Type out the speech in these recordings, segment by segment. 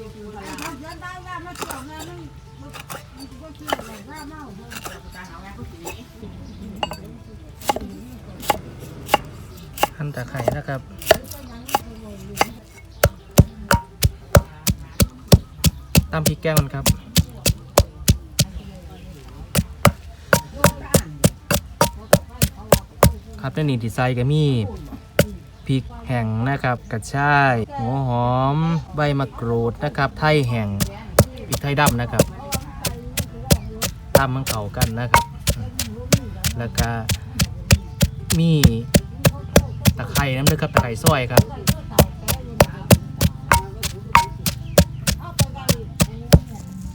อะไรว่าเมาเพิ่นตาหางานผู้สีหั่นตะไคร้นะครับตามพริกแกงมันครับครับในนี่ที่ใส่ก็มี ริกแห้งนะครับ กระชายหัวหอม ใบมะกรูดนะครับ ไทยแห้งพริกไทยดำนะครับตามมันเข้ากันนะครับ แล้วก็มีตะไคร้น้ำเด้อครับตะไคร้ซอยครับ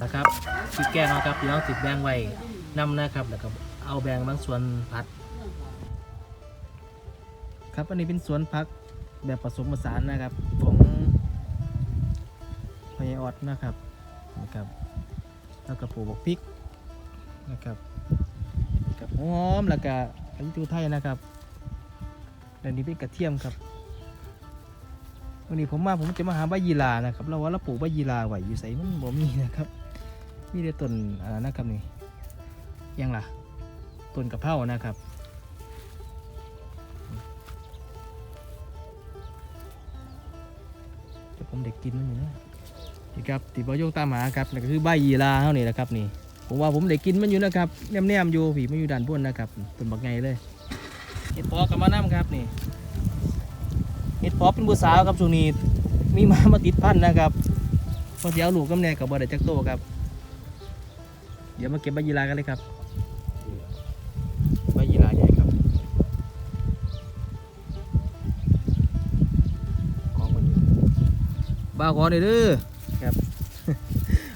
นะครับพริกแกงนะครับพี่น้องติดแบงไว้นำนะครับ แล้วก็เอาแบงบางส่วนผัด ครับอันนี้เป็นสวนพักแบบผสมผสานนะครับของพยออดนะครับนะครับแล้วก็ปลูกบกพริกนะครับกับหอมแล้วก็อันนี้ตูไทยนะครับแล้วนี้เป็นกระเทียมครับวันนี้ผมมาผมจะมาหาใบยีรานะครับเราว่าเราปลูกใบยีราไว้อยู่ใส่มันบ่มีนะครับมีแต่ต้นอ่านะครับนี่ยังล่ะต้นกะเพรานะครับ ผมเด็กกินมันอยู่นะนี่ครับที่บอยกตามหาครับนั่นก็คือใบยีราเท่านี้แหละครับนี่ ผมว่าผมเด็กกินมันอยู่นะครับแนมๆอยู่ผีมันอยู่ด้านบนนะครับต้นบักไงเลยเห็ดพอกับมะน้ำครับนี่เห็ดพอเป็นบัวสาวครับช่วงนี้มีหมามาติดพันนะครับพอเสียวลูกกำเนิดกับบอดจักโตครับ เดี๋ยวมาเก็บใบยีรากันเลยครับ บ้าขอหน่อยเด้อครับ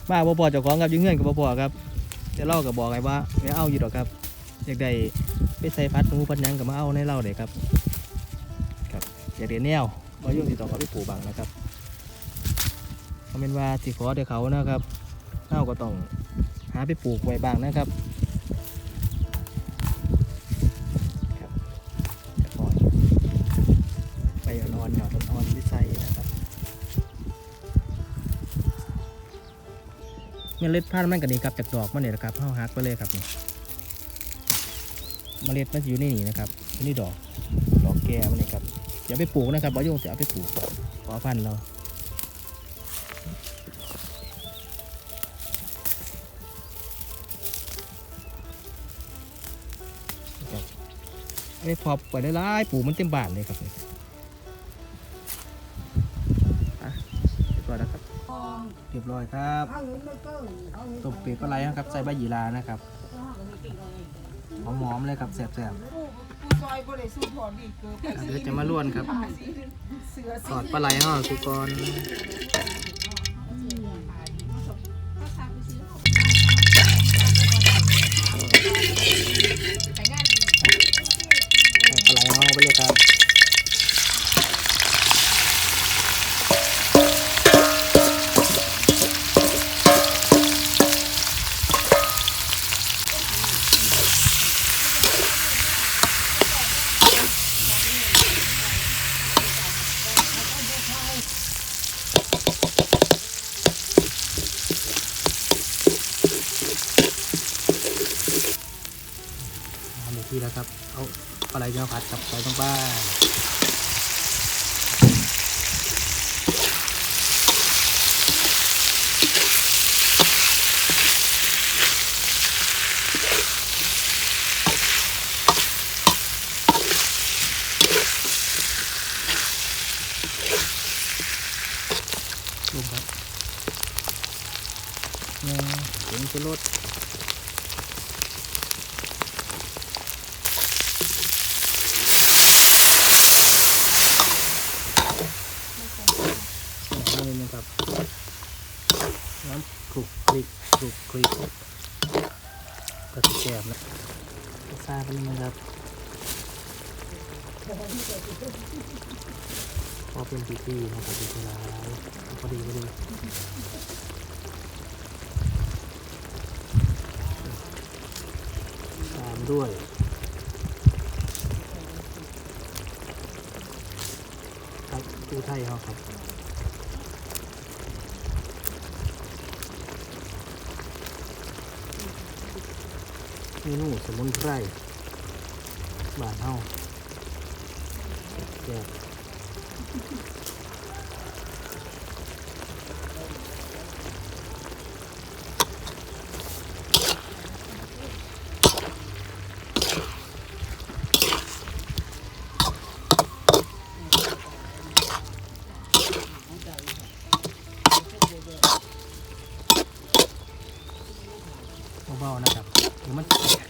บ้าบ่พอเจ้าของครับอยืงเงื่อนกับบ่พอครับจะเล่ากับบอกไงว่าไม่เอาอยู่ดอกครับอยากได้ไปใส่พัดหนูพัดหยังกับมาเอาในเล่าเลยครับครับอยากเรียนแนวบ่ยุ่งติดต่อกับพี่ปู่บังนะครับคอมเมนว่าสิขอเดี๋ยวเขานะครับเฮาก็ต้องหาไปปลูกไว้บ้างนะครับครับ เมล็ดพันธุ์มันก็ดีครับจากดอกมันเนี่ยนะครับเข้าฮักไปเลยครับนี่เมล็ดมันจะอยู่นนี่นะครับนี่ดอกดอกแก้วมันนี่ครับอย่าไปปลูกนะครับบอยงจะเอาไปปลูกขอพันธุ์เราไอ้พอปล่อยได้ร้ายปลูกมันเต็มบ้านเลยครับ เรียบร้อยครับเอาเงินมาเกินเอาเงินตบปีกปลาไหลนะครับใส่ใบหยีรานะครับหอมๆเลยครับแซ่บผู้ซอยบริสุทธิ์พอดีเกินๆเดี๋ยวจะมาล้วนครับเสือทอดปลาไหลห่อสุกร ที่แล้วครับ เอาปลาไหลมาผัดกับใส่ลงไปลงครับเนี่ยเสียงจะลด น้ำนิดนึงครับ น้ำคลุกคลิกคลุ ก็จะแกบนะซาไปนิดนึงครับพอเป็นปีปีนะครับเป็นเวลาพอดีพอดีตามด้วยครับตู้ไทยเขาครับ เมนูสมุนไพรบ้านเฮาแจกเบาๆนะครับเดี๋ยวมันแตก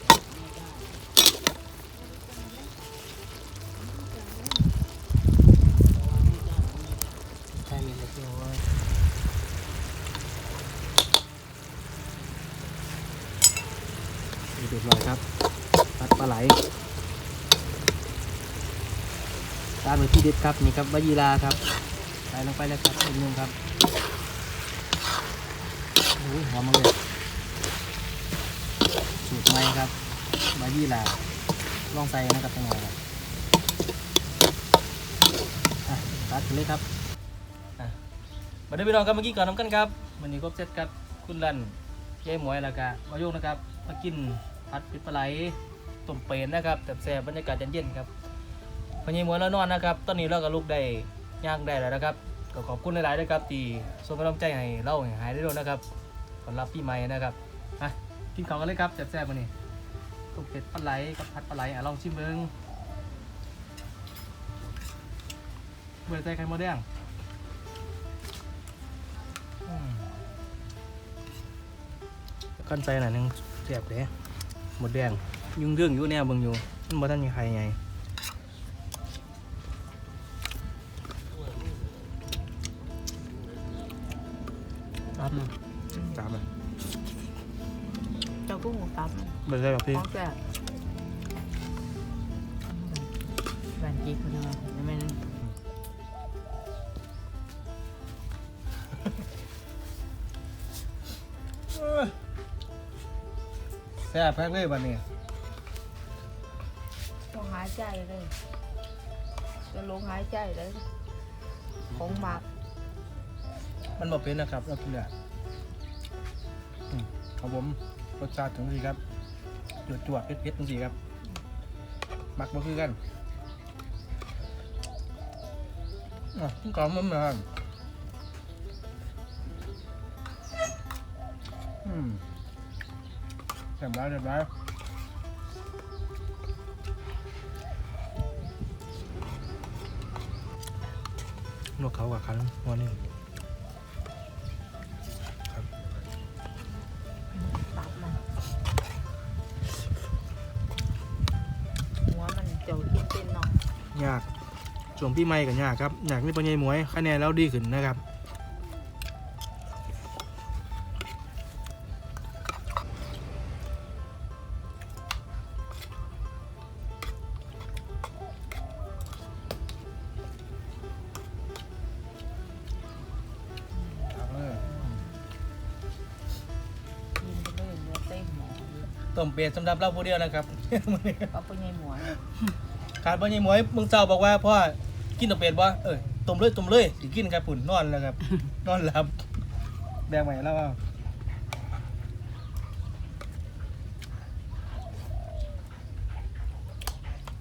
ใช่มีเล็กน้อยนี่ เรียบร้อยครับปัดปลาไหลตามไปที่เด็ดครับนี่ครับใบยีราครับใส่ลงไปแล้วครับอีกนึงครับโอ้ยหอมมากเลยสูตรใหม่ครับมายี่ลาลองใส่นะครับจังหวะครับตัดกันเลยครับมาได้ไปลองกันเมื่อกี้ก่อนน้ำกันครับวันนี้ครบเซตครับคุณรันยายหมวยแล้วก็มาโยกนะครับ มากิน ผัดปิดปลาไหลต้มเป็ดนะครับแต่แซ่บบรรยากาศเย็นๆครับวันนี้มวยแล้วนอนนะครับ ตอนนี้เราก็ลุกได้ย่างได้แล้วนะครับก็ขอบคุณหลายๆด้วยครับที่ส่งกำลังใจให้เราหายได้ด้วยนะครับสำหรับพี่ใหม่นะครับอะกินของกันเลยครับแซ่บๆมานี่ต้มเป็ดปลาไหลกับผัดปลาไหลอะลองชิมเบิ้งเบื่อใจไข่มดแดงขั้นใจหน่อยหนึงแซ่บเลย หมดแดงยุ่งเรื่องอยู่แนวเบิ่งอยู่มันบ่ทันมีใครไงครับสามอะเจ้ากุ้งตับเบิ่งได้แบบพี่ของแก่แบนจีคนนึงจะเป็น แซ่บแพ็กเลยบัดนี้ต้องหายใจเลย จะลงหายใจเลย ของหมักมันบอกเป็นนะครับเรากินได้อืมของผมรสชาติถึงสิครับจวดจวดๆเผ็ดเผ็ดถึงสิครับมักบ่คือกันอะกินก่อนมันเหมือนกันอืม เรียบร้อยเรียบร้อยนวกเขากับคันวันนี้ตับมันหัวมันเจียวกินเป็นเนาะยากช่วงพี่ไม่กันยากครับอยากนี่ปัญญามวยคะแนนแล้วดีขึ้นนะครับ ต้มเป็ดสำหรับเราผู้เดียวนะครับ ก็เป็นไงหมวยขาดปัญญามวยมึงเจ้าบอกว่าพ่อกินต้มเป็ดบ่เอ้ยต้มเลยต้มเลยสิกินครับปุ่นนอนแล้วครับ นอนหลับแบงใหม่แล้วเอา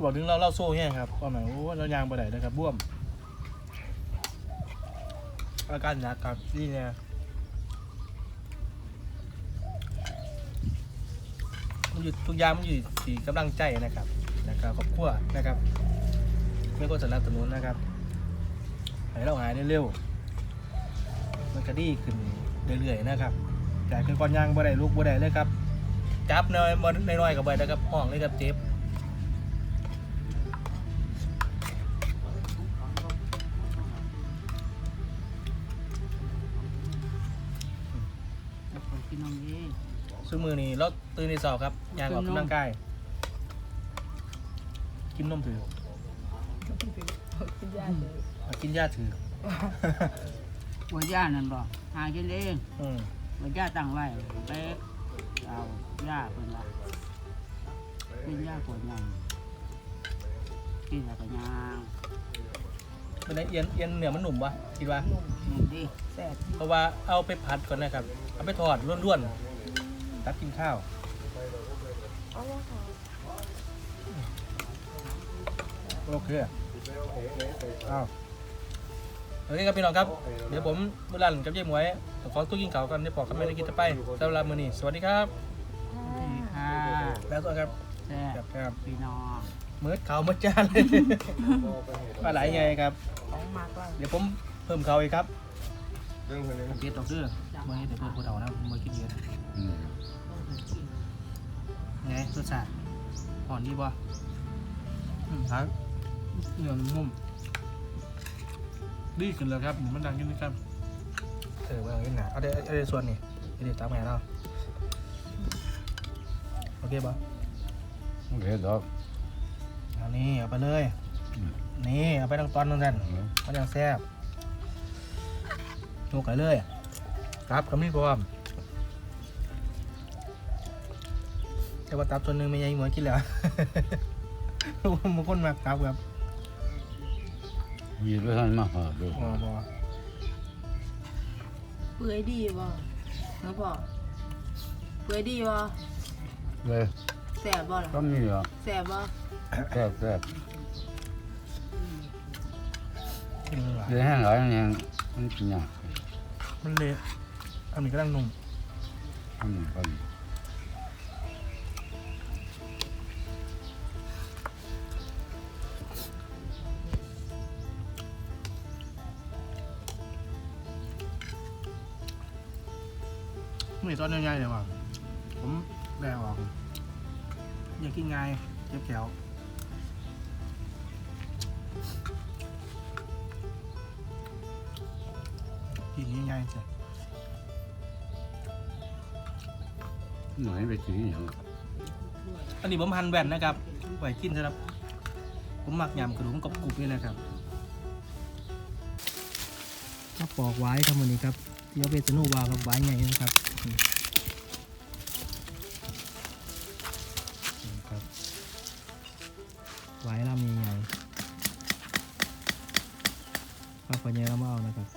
บอกถึงเราเล่าโซ่แห้งครับก็หมายโอ้เรายางไปไหนนะครับบวม อาการหนักครับนี่เนี่ย มันอยู่ทุกอย่างมันอยู่ที่กำลังใจนะครับนะครับขอบครัวนะครับ ไม่ก็สนับสนุนนะครับให้เราหายเร็วมันก็ดีขึ้นเรื่อยๆนะครับ แต่คือก่อนยางบ่ได้ลุกบ่ได้เลยครับจับน้อยบ่น้อยกับใบนะครับห้องเลยครับเจ็บ ซึ่งมือนี้เราตื่นในเสาครับยางออกกำลังกายกินนมถือกินยาเลยเอากินยาถือหัวย่านั่นบอกหากินเองอืมหัวย่าตั้งไว้ไปเอาย่าเป็นละกินย่าขวดใหญ่กินแล้วก็ย่างเป็นไงเอียนเอียนเหนือมันหนุ่มวะคิดว่านุ่มนี่ดิแซ่บเพราะว่าเอาไปผัดก่อนนะครับ เอาไปทอดร่วนๆ ตัดกินข้าวโอเคอ้าวโอเคครับพี่น้องครับ เดี๋ยวผมบุรันกับเยี่ยมไว้ขอตู้กินเก่ากันเดี๋ยวพอกันไม่ได้กินจะไปสำหรับมื้อนี้สวัสดีครับดีค่ะแล้วตัวครับแซ่ครับบครับพี่น้องมืดเขามืดจานเลยปลาไหลไงครับของมากว่าเดี๋ยวผมเพิ่มเขาอีกครับเพียรตอกเด้อมื่อนี้เดี๋ยวเพิ่มผู้เฒ่านะผมมาคิดเยอะ ไงรสชาติอ่อนดีป่ะอืมครับเนื้อนุ่มดีขึ้นแล้วครับมันดังขึ้นนะครับเออว่าอย่างนี้นะเอาเดี๋ยวเอาเดี๋ยวส่วนนี่เดี๋ยวตามแม่เราโอเคป่ะโอเคดอกอันนี้เอาไปเลย นี่เอาไปทั้งตอนทั้งนั้นมันยังแซ่บโยกไปเลย ครับคำนี้พร้อม แต่ว่าตับส่วนหนึ่งไม่ใหญ่เหมือนกินแล้วบางคนมากตับครับมีด้วยท่านมาหาดูบอบอเปื่อยดีบ่แล้วพ่อเปื่อยดีบ่เลยแสบบ่ล่ะก็มีอะแสบบ่แซ่บแซ่บกินหลายเดี๋ยวแห้งหลายอย่างมันกินยากมันเละอันนี้ก็ดังนุ่มทำหนึ่งกั นไม่ตอนง่ายๆเลยว่ะผมแบกออกอยากกินง่ายเจ็บแขวกินง่ายๆจ้ะหน่อยไปซื้ออย่างอันนี้ผมหั่นแว่นนะครับไว้กินนะครับ ผมหมักยำกระดูกกรอบกรุบนี่นะครับก็ปอกไว้ครับวันนี้ครับที่เอาไปสนุวาครับไว้ไงนะครับนี่นี่ ครับไว้ลำใหญ่ๆครับพอใหญ่เรามาเอานะครับ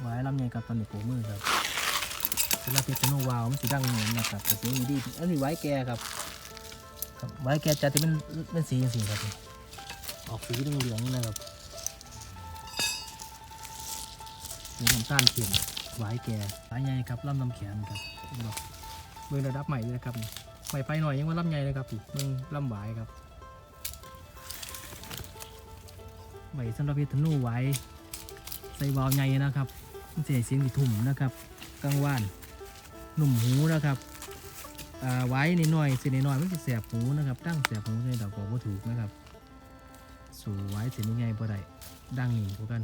ไว้ลำใหญ่กับตอนนี้ปูมือครับเวลาเป็นโนวาวมันสีดังเหมือนนะครับแต่สีนี้ดีอันนี้ไว้แก่ครับครับไว้แก่จะจะเป็นเป็นสีอย่างสีครับ ออกสีเหลืองๆนะครับ เป็นน้ำตาลเข็มไว้แก่ไว้ใหญ่ครับลำลำแขนครับบอกเบอร์ระดับใหม่เลยครับใหม่ไปหน่อยยังว่าลำใหญ่เลยครับพี่เบิ่งลำหวายครับใบสำหรับเพชรธนูไว้ใส่วาล์วใหญ่นะครับเสียเสียงที่ทุ่มนะครับกลางวานหนุ่มหูนะครับไว้นิดหน่อยเสียนิดหน่อยมันจะแสบหูนะครับดั้งแสบหูในดอกบอกว่าถูกนะครับสูไว้เสียงใหญ่บ่ได้ดังหนีพวกกัน